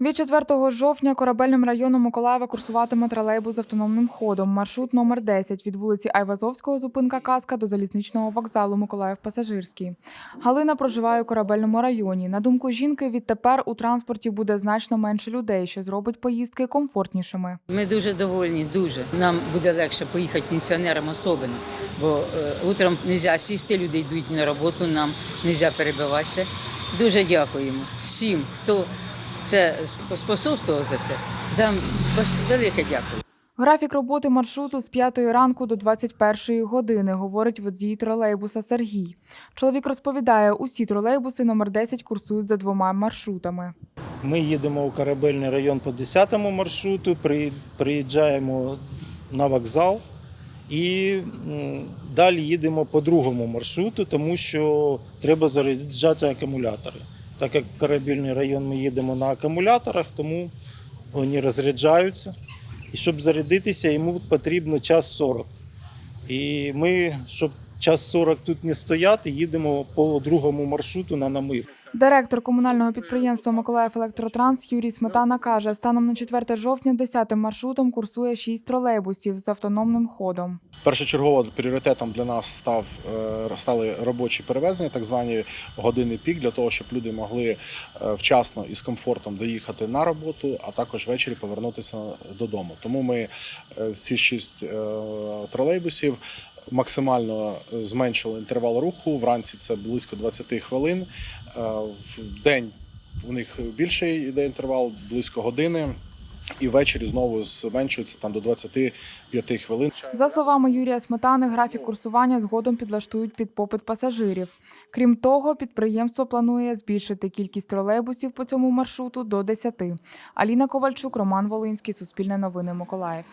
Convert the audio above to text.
Від 4 жовтня корабельним районом Миколаєва курсуватиме тролейбус з автономним ходом. Маршрут номер 10 від вулиці Айвазовського, зупинка Каска до залізничного вокзалу Миколаїв Пасажирський. Галина проживає у корабельному районі. На думку жінки, відтепер у транспорті буде значно менше людей, що зробить поїздки комфортнішими. Ми дуже довольні, дуже. Нам буде легше поїхати пенсіонерам особливо, бо е, утром не можна сісти, люди йдуть на роботу, нам не можна перебиватися. Дуже дякуємо всім, хто це способствував за це. Дам велике дякую. Графік роботи маршруту з 5 ранку до 21 години, говорить водій тролейбуса Сергій. Чоловік розповідає, усі тролейбуси номер 10 курсують за двома маршрутами. Ми їдемо у корабельний район по 10-му маршруту, при- приїжджаємо на вокзал і далі їдемо по другому маршруту, тому що треба заряджати акумулятори. Так як корабельний район ми їдемо на акумуляторах, тому вони розряджаються. І щоб зарядитися, йому потрібно час 40. І ми, щоб час 40 тут не стояти, їдемо по другому маршруту на намив. Директор комунального підприємства Миколаїв Електротранс Юрій Сметана каже, станом на 4 жовтня 10 маршрутом курсує 6 тролейбусів з автономним ходом. Першочергово пріоритетом для нас став е, стали робочі перевезення, так звані години пік, для того, щоб люди могли е, вчасно і з комфортом доїхати на роботу, а також ввечері повернутися додому. Тому ми е, ці шість тролейбусів. Максимально зменшили інтервал руху. Вранці це близько 20 хвилин. Е, В день у них більший йде інтервал, близько години, і ввечері знову зменшується там до 25 хвилин. За словами Юрія Сметани, графік курсування згодом підлаштують під попит пасажирів. Крім того, підприємство планує збільшити кількість тролейбусів по цьому маршруту до 10. Аліна Ковальчук, Роман Волинський, Суспільне новини Миколаїв.